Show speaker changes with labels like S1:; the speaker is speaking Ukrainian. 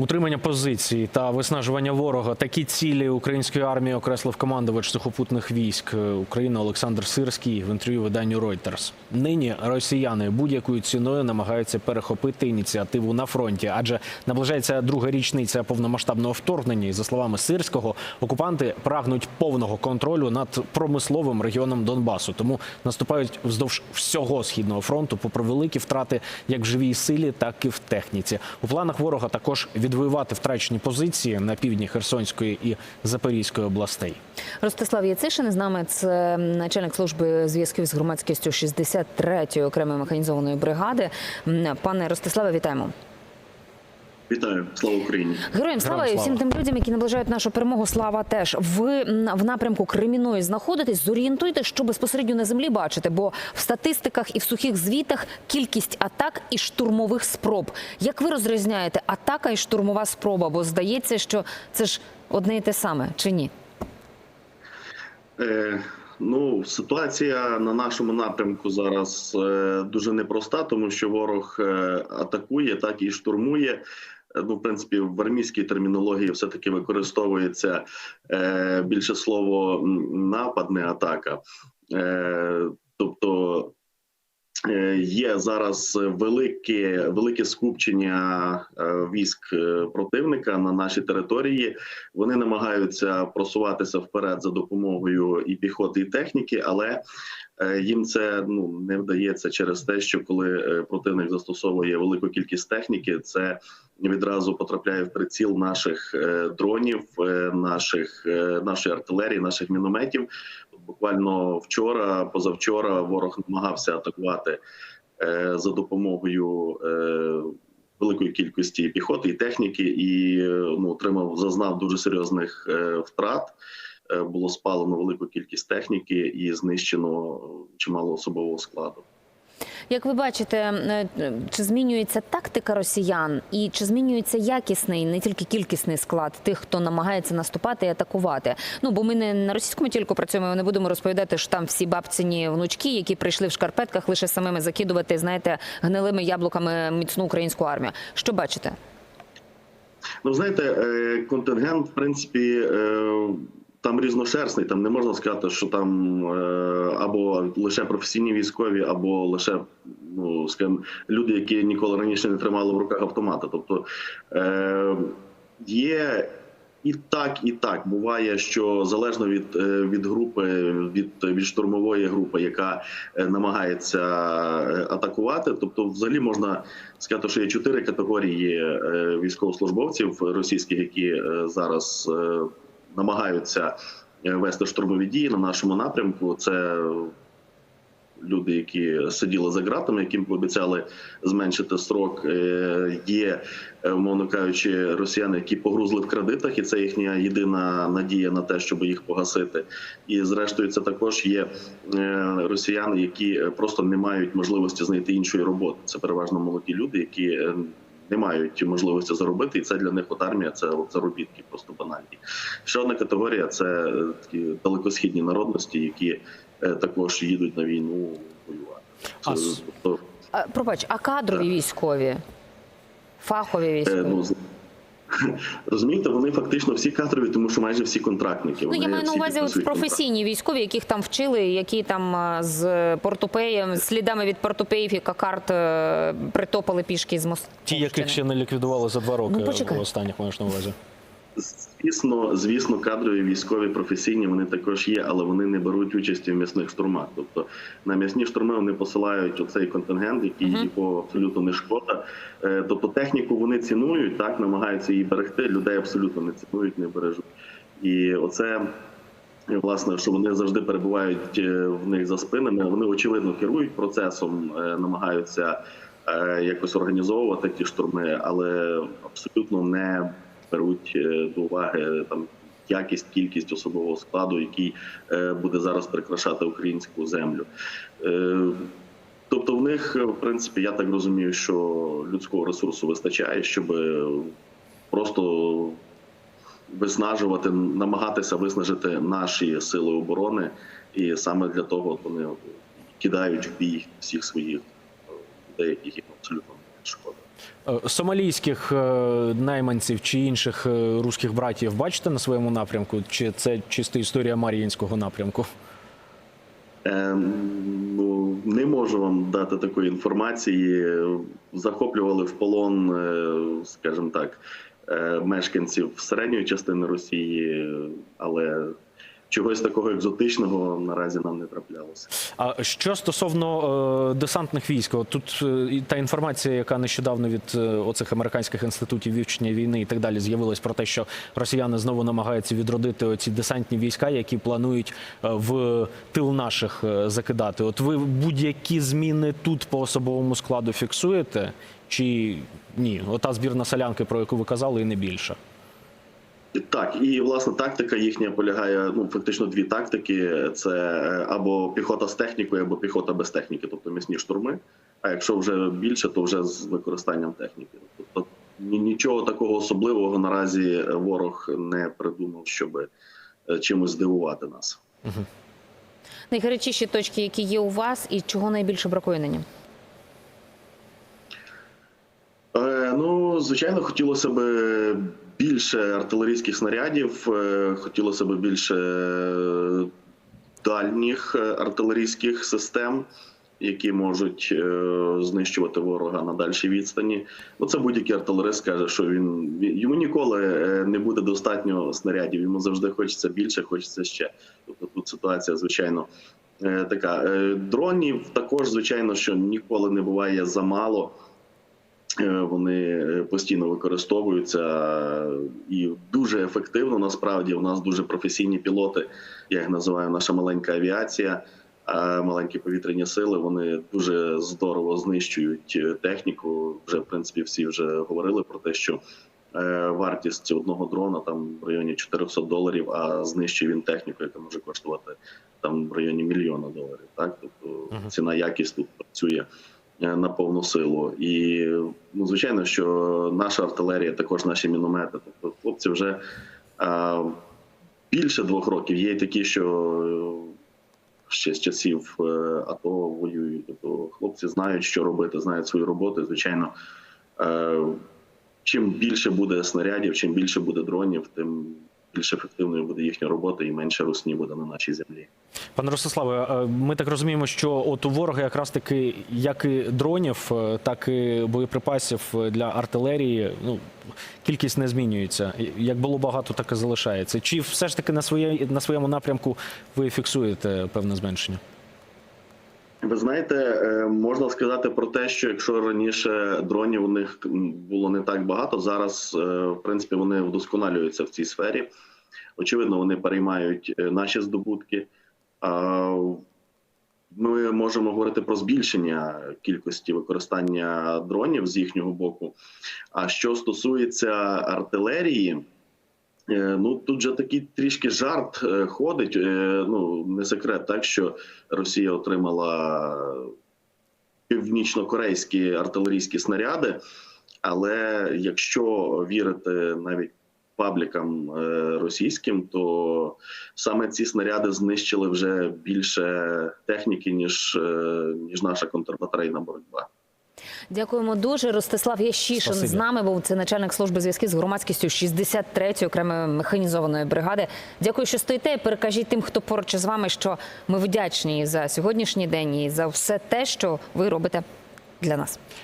S1: Утримання позицій та виснажування ворога такі цілі української армії окреслив командувач сухопутних військ України Олександр Сирський в інтерв'ю виданню Reuters. Нині росіяни будь-якою ціною намагаються перехопити ініціативу на фронті, адже наближається друга річниця повномасштабного вторгнення. І за словами Сирського, окупанти прагнуть повного контролю над промисловим регіоном Донбасу. Тому наступають вздовж всього східного фронту, попри великі втрати як в живій силі, так і в техніці. У планах ворога також відвоювати втрачені позиції на півдні Херсонської і Запорізької областей.
S2: Ростислав Яцишин з нами це начальник служби зв'язків з громадськістю 63-ї окремої механізованої бригади. Пане Ростиславе, вітаємо.
S3: Вітаю, слава Україні.
S2: Героям слава і всім тим людям, які наближають нашу перемогу. Слава теж ви в напрямку Креміної знаходитесь. Зорієнтуйте, що безпосередньо на землі бачите, бо в статистиках і в сухих звітах кількість атак і штурмових спроб. Як ви розрізняєте атака і штурмова спроба? Бо здається, що це ж одне і те саме, чи ні?
S3: Е, ну, ситуація на нашому напрямку зараз е, дуже непроста, тому що ворог е, атакує, так і штурмує. Е, Ну, в принципі, в армійській термінології все таки використовується е, більше слово нападне напад, не атака. Е, є зараз велике, велике скупчення е, військ е, противника на нашій території. Вони намагаються просуватися вперед за допомогою і піхоти, і техніки, але е, їм це ну не вдається через те, що коли противник застосовує велику кількість техніки, це відразу потрапляє в приціл наших дронів, наших нашої артилерії, наших мінометів. Буквально вчора, позавчора, ворог намагався атакувати за допомогою. Е, великої кількості піхоти і техніки, і е, ну отримав зазнав дуже серйозних е, втрат. Е, Було спалено велику кількість техніки і знищено чимало особового складу.
S2: Як ви бачите, е, чи змінюється тактика росіян, і чи змінюється якісний, не тільки кількісний склад тих, хто намагається наступати і атакувати? Ну бо ми не на російському тільки працюємо, не будемо розповідати, що там всі бабцині внучки, які прийшли в шкарпетках, лише самими закидувати, знаєте, гнилими яблуками міцну українську армію. Що бачите?
S3: Ну, знаєте, е, контингент, в принципі, е, там різношерстний. Там не можна сказати, що там е, або лише професійні військові, або лише ну скажімо, люди, які ніколи раніше не тримали в руках автомата. Тобто е, є. І так, і так буває, що залежно від е, від групи, від від штурмової групи, яка намагається атакувати. Тобто, взагалі можна сказати, що є чотири категорії військовослужбовців російських, які зараз намагаються е, вести штурмові дії на нашому напрямку. Це люди, які сиділи за ґратами, яким пообіцяли зменшити строк. Е, Є, е, умовно кажучи, росіяни, які погрузли в кредитах, і це їхня єдина надія на те, щоб їх погасити. І зрештою, це також є росіяни, які просто не мають можливості знайти іншої роботи. Це переважно молоді люди, які не мають можливості заробити, і це для них от армія, це от заробітки, просто банальні. Ще одна категорія це е, такі далекосхідні народності, які е, також їдуть на війну воювати.
S1: А
S3: тобто,
S2: А, пробач, а кадрові військові, фахові
S3: е,
S2: військові?
S3: ну, з- розумієте, вони фактично всі кадрові, тому що майже всі контрактники.
S2: Ну,
S3: Вони
S2: я маю на увазі от професійні військові, яких там вчили, які там з портупеєм, слідами від портупеїв і кокард е, притопали пішки з мосту.
S1: Ті, яких ще не ліквідували за два роки
S2: Ну,
S1: в останніх маєш на увазі.
S3: Звісно, звісно, кадрові військові професійні вони також є, але вони не беруть участі в м'ясних штурмах. Тобто на м'ясні штурми вони посилають оцей контингент, який
S2: Мгм.
S3: його абсолютно не шкода. Е, Тобто техніку вони цінують, так намагаються її берегти. Людей абсолютно не цінують, не бережуть. І оце власне, що вони завжди перебувають е, в них за спинами. Вони очевидно керують процесом, е, намагаються якось організовувати ті штурми, але абсолютно не беруть е, до уваги там якість, кількість особового складу, який е, буде зараз прикрашати українську землю. Е, Тобто, в них, е, в принципі, я так розумію, що людського ресурсу вистачає, щоб е, просто виснажувати, намагатися виснажити наші сили оборони, і саме для того вони кидають в бій всіх своїх е, людей, яких абсолютно шкода.
S1: Е, Сомалійських е, найманців чи інших е, руських братів бачите на своєму напрямку? Чи це чисто історія Мар'їнського напрямку?
S3: Е, ну, не можу вам дати такої інформації. Захоплювали в полон, скажімо так, мешканців середньої частини Росії, але чогось такого екзотичного наразі нам не траплялося.
S1: А що стосовно е, десантних військ, от тут е, та інформація, яка нещодавно від е, оцих американських інститутів вивчення війни і так далі з'явилась про те, що росіяни знову намагаються відродити оці десантні війська, які планують е, в тил наших е, закидати. От ви будь-які зміни тут по особовому складу фіксуєте? Чи ні? Ота збірна солянки, про яку ви казали, і не більше.
S3: Так, і власне тактика їхня полягає ну фактично дві тактики: це е, або піхота з технікою, або піхота без техніки, тобто місні штурми. А якщо вже більше, то вже з використанням техніки. Тобто нічого такого особливого наразі ворог не придумав, щоб е, чимось здивувати нас.
S2: Найгарячіші точки, які є у вас, і чого найбільше бракує нині?
S3: Е, ну, звичайно, хотілося б більше артилерійських снарядів, е, хотілося б більше е, дальніх е, артилерійських систем, які можуть знищувати ворога на дальшій відстані. Ну, це будь-який артилерист каже, що він йому ніколи не буде достатньо снарядів. Йому завжди хочеться більше, хочеться ще. Тобто тут ситуація, звичайно, така. Дронів також, звичайно, що ніколи не буває замало. Е, Вони е, постійно використовуються і дуже ефективно. Насправді у нас дуже професійні пілоти, я їх називаю наша маленька авіація, маленькі повітряні сили. Вони дуже здорово знищують е, техніку. Вже в принципі всі вже говорили про те, що вартість одного дрона там в районі 400 доларів, а знищує він техніку, яка може коштувати там в районі мільйона доларів. Так, тобто ціна якість тут працює на повну силу. І ну, звичайно, що наша артилерія, також наші міномети. Тобто, хлопці вже а, більше двох років. Є такі, що е, ще з часів е, АТО воюють. Тобто хлопці знають, що робити, знають свою роботу. Звичайно, е, чим більше буде снарядів, чим більше буде дронів, тим більш ефективною буде їхня робота і менше русні буде на нашій землі.
S1: Пане Ростиславе, е, ми так розуміємо, що от у ворога якраз таки як і дронів, е, так і боєприпасів для артилерії. Ну кількість не змінюється. Як було багато, так і залишається. Чи все ж таки на своє на своєму напрямку ви фіксуєте певне зменшення?
S3: Ви знаєте, е, можна сказати про те, що якщо раніше дронів у них було не так багато, зараз е, в принципі вони вдосконалюються в цій сфері. Очевидно, вони переймають е, наші здобутки. Ми можемо говорити про збільшення кількості використання дронів з їхнього боку. А що стосується артилерії, Ну тут же такий трішки жарт е, ходить. Е, Ну не секрет, так що Росія отримала північно-корейські артилерійські снаряди. Але якщо вірити навіть паблікам е, російським, то саме ці снаряди знищили вже більше техніки, ніж, е, ніж наша контрбатарейна боротьба.
S2: Дякуємо дуже. Ростислав Ящишин
S1: Спасибі.
S2: з нами був це начальник служби зв'язків з громадськістю 63-ї окремої механізованої бригади. Дякую, що стоїте. Перекажіть тим, хто поруч з вами, що ми вдячні за сьогоднішній день і за все те, що ви робите для нас.